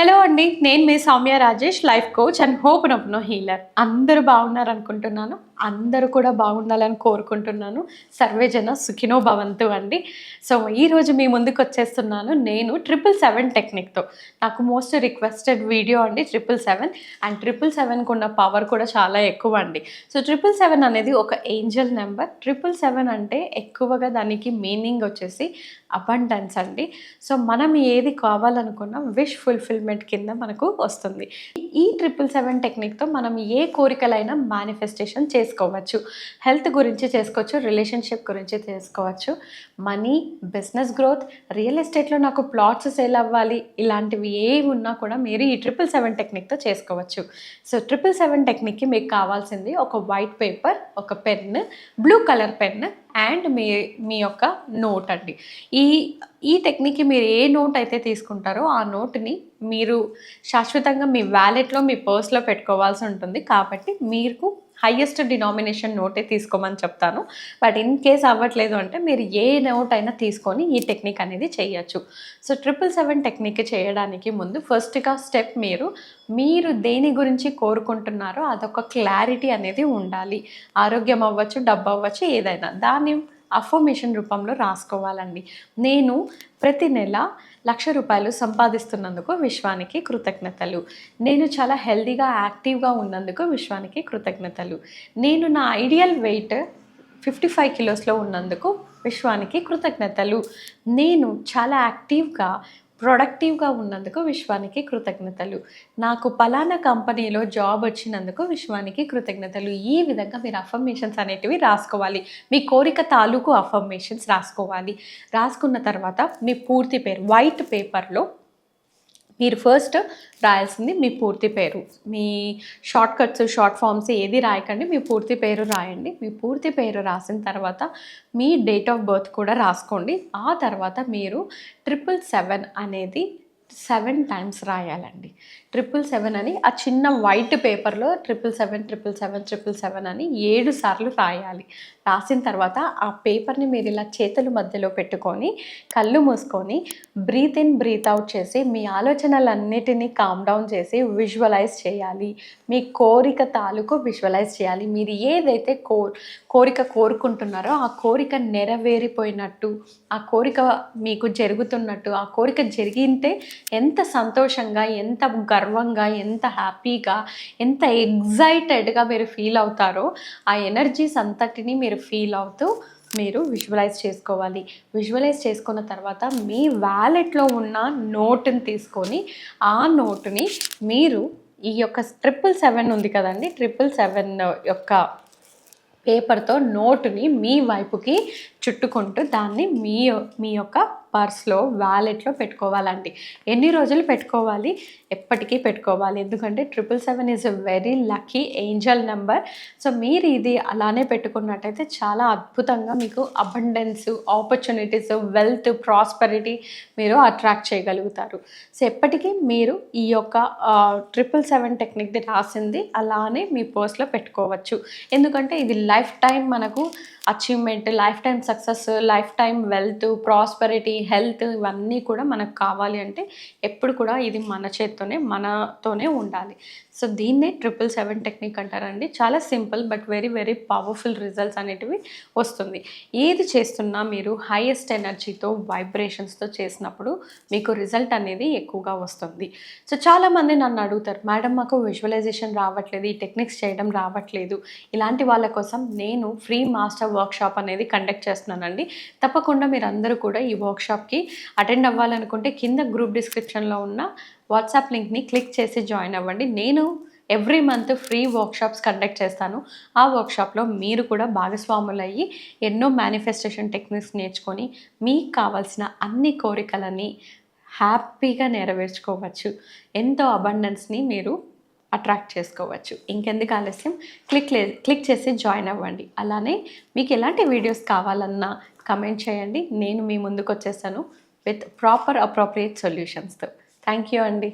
Hello అండి నేను మీ Soumya Rajesh life coach and hope no healer. అందరూ బాగున్నారు అనుకుంటున్నాను అందరూ కూడా బాగుండాలని కోరుకుంటున్నాను. సర్వేజన సుఖినో భవంతు అండి. సో ఈరోజు మీ ముందుకు వచ్చేస్తున్నాను నేను ట్రిపుల్ సెవెన్ టెక్నిక్తో నాకు మోస్ట్ రిక్వెస్టెడ్ వీడియో అండి ట్రిపుల్ సెవెన్. అండ్ ట్రిపుల్ సెవెన్కి ఉన్న పవర్ కూడా చాలా ఎక్కువ అండి. సో ట్రిపుల్ సెవెన్ అనేది ఒక ఏంజల్ నెంబర్. ట్రిపుల్ సెవెన్ అంటే ఎక్కువగా దానికి మీనింగ్ వచ్చేసి అబండెన్స్ అండి. సో మనం ఏది కావాలనుకున్నా విష్ ఫుల్ఫిల్మెంట్ కింద మనకు వస్తుంది. ఈ ట్రిపుల్ సెవెన్ టెక్నిక్తో మనం ఏ కోరికలైనా మేనిఫెస్టేషన్ చేసుకోవచ్చు. హెల్త్ గురించి చేసుకోవచ్చు రిలేషన్షిప్ గురించి చేసుకోవచ్చు. మనీ బిజినెస్ గ్రోత్ రియల్ ఎస్టేట్లో నాకు ప్లాట్స్ సేల్ అవ్వాలి ఇలాంటివి ఏవి ఉన్నా కూడా మీరు ఈ ట్రిపుల్ సెవెన్ టెక్నిక్తో చేసుకోవచ్చు. సో ట్రిపుల్ సెవెన్ టెక్నిక్కి మీకు కావాల్సింది ఒక వైట్ పేపర్ ఒక pen blue colour pen and మీ మీ యొక్క నోట్ అండి. ఈ ఈ టెక్నిక్కి మీరు ఏ నోట్ అయితే తీసుకుంటారో ఆ నోట్ని మీరు శాశ్వతంగా మీ వ్యాలెట్లో మీ పర్స్లో పెట్టుకోవాల్సి ఉంటుంది. కాబట్టి మీకు హయ్యెస్ట్ డినామినేషన్ నోటే తీసుకోమని చెప్తాను. బట్ ఇన్ కేస్ అవ్వట్లేదు అంటే మీరు ఏ నోట్ అయినా తీసుకొని ఈ టెక్నిక్ అనేది చేయొచ్చు. సో ట్రిపుల్ సెవెన్ టెక్నిక్ చేయడానికి ముందు ఫస్ట్గా స్టెప్ మీరు మీరు దేని గురించి కోరుకుంటున్నారో అదొక క్లారిటీ అనేది ఉండాలి. ఆరోగ్యం అవ్వచ్చు డబ్బు అవ్వచ్చు ఏదైనా. దాన్ని అఫర్మేషన్ రూపంలో రాసుకోవాలండి. నేను ప్రతి నెల లక్ష రూపాయలు సంపాదిస్తున్నందుకు విశ్వానికి కృతజ్ఞతలు. నేను చాలా హెల్దీగా యాక్టివ్గా ఉన్నందుకు విశ్వానికి కృతజ్ఞతలు. నేను నా ఐడియల్ వెయిట్ ఫిఫ్టీ ఫైవ్ కిలోస్లో ఉన్నందుకు విశ్వానికి కృతజ్ఞతలు. నేను చాలా యాక్టివ్గా ప్రొడక్టివ్గా ఉన్నందుకు విశ్వానికి కృతజ్ఞతలు. నాకు పలానా కంపెనీలో జాబ్ వచ్చినందుకు విశ్వానికి కృతజ్ఞతలు. ఈ విధంగా మీరు అఫర్మేషన్స్ అనేటివి రాసుకోవాలి. మీ కోరిక తాలూకు అఫర్మేషన్స్ రాసుకోవాలి. రాసుకున్న తర్వాత మీ పూర్తి పేరు వైట్ పేపర్లో మీరు ఫస్ట్ రాయాల్సింది మీ పూర్తి పేరు. మీ షార్ట్ కట్స్ షార్ట్ ఫామ్స్ ఏది రాయకండి మీ పూర్తి పేరు రాయండి. మీ పూర్తి పేరు రాసిన తర్వాత మీ డేట్ ఆఫ్ బర్త్ కూడా రాసుకోండి. ఆ తర్వాత మీరు ట్రిపుల్ సెవెన్ అనేది సెవెన్ టైమ్స్ రాయాలండి. ట్రిపుల్ సెవెన్ అని ఆ చిన్న వైట్ పేపర్లో triple seven triple seven triple seven అని ఏడు సార్లు రాయాలి. రాసిన తర్వాత ఆ పేపర్ని మీరు ఇలా చేతుల మధ్యలో పెట్టుకొని కళ్ళు మూసుకొని బ్రీత్ ఇన్ బ్రీత్ అవుట్ చేసి మీ ఆలోచనలన్నిటినీ కామ్ డౌన్ చేసి విజువలైజ్ చేయాలి. మీ కోరిక తాలూకు విజువలైజ్ చేయాలి. మీరు ఏదైతే కో కోరిక కోరుకుంటున్నారో ఆ కోరిక నెరవేరిపోయినట్టు ఆ కోరిక మీకు జరుగుతున్నట్టు ఆ కోరిక జరిగితే ఎంత సంతోషంగా ఎంత గర్వంగా ఎంత హ్యాపీగా ఎంత ఎగ్జైటెడ్గా మీరు ఫీల్ అవుతారో ఆ ఎనర్జీస్ అంతటిని మీరు ఫీల్ అవుతూ మీరు విజువలైజ్ చేసుకోవాలి. విజువలైజ్ చేసుకున్న తర్వాత మీ వ్యాలెట్లో ఉన్న నోటుని తీసుకొని ఆ నోటుని మీరు ఈ యొక్క ట్రిపుల్ సెవెన్ ఉంది కదండి ట్రిపుల్ సెవెన్ యొక్క పేపర్తో నోటుని మీ వైపుకి చుట్టుకుంటూ దాన్ని మీ మీ యొక్క పర్స్లో వ్యాలెట్లో పెట్టుకోవాలండి. ఎన్ని రోజులు పెట్టుకోవాలి? ఎప్పటికీ పెట్టుకోవాలి. ఎందుకంటే triple seven is a very lucky angel number. So మీరు ఇది అలానే పెట్టుకున్నట్టయితే చాలా అద్భుతంగా మీకు అబండెన్స్ ఆపర్చునిటీస్ వెల్త్ ప్రాస్పరిటీ మీరు అట్రాక్ట్ చేయగలుగుతారు. సో ఎప్పటికీ మీరు ఈ యొక్క ట్రిపుల్ సెవెన్ టెక్నిక్ది రాసింది అలానే మీ పర్స్లో పెట్టుకోవచ్చు. ఎందుకంటే ఇది లైఫ్ టైం మనకు achievement life time success life time wealth prosperity health ఇవన్నీ కూడా మనకు కావాలి అంటే ఎప్పుడు కూడా ఇది మన చేత్తోనే మనతోనే ఉండాలి. సో దీన్నే ట్రిపుల్ సెవెన్ టెక్నిక్ అంటారండి. చాలా simple but very very powerful results అనేటివి వస్తుంది. ఏది చేస్తున్నా మీరు హైయెస్ట్ ఎనర్జీతో వైబ్రేషన్స్తో చేసినప్పుడు మీకు రిజల్ట్ అనేది ఎక్కువగా వస్తుంది. సో చాలామంది నన్ను అడుగుతారు మేడం మాకు విజువలైజేషన్ రావట్లేదు ఈ టెక్నిక్స్ చేయడం రావట్లేదు. ఇలాంటి వాళ్ళ కోసం నేను ఫ్రీ మాస్టర్ వర్క్షాప్ అనేది కండక్ట్ చేస్తున్నానండి. తప్పకుండా మీరు అందరూ కూడా ఈ వర్క్షాప్కి అటెండ్ అవ్వాలనుకుంటే కింద గ్రూప్ డిస్క్రిప్షన్లో ఉన్న వాట్సాప్ లింక్ని క్లిక్ చేసి జాయిన్ అవ్వండి. నేను every month free workshops conduct చేస్తాను. ఆ వర్క్షాప్లో మీరు కూడా భాగస్వాములయ్యి ఎన్నో మేనిఫెస్టేషన్ టెక్నిక్స్ నేర్చుకొని మీకు కావాల్సిన అన్ని కోరికలని హ్యాపీగా నెరవేర్చుకోవచ్చు. ఎంతో అబండెన్స్ని మీరు అట్రాక్ట్ చేసుకోవచ్చు. ఇంకెందుకు ఆలస్యం? క్లిక్ క్లిక్ చేసి జాయిన్ అవ్వండి. అలానే మీకు ఎలాంటి వీడియోస్ కావాలన్నా కమెంట్ చేయండి. నేను మీ ముందుకు వచ్చేసాను విత్ ప్రాపర్ అప్రోప్రియేట్ సొల్యూషన్స్తో థ్యాంక్ యూ అండి.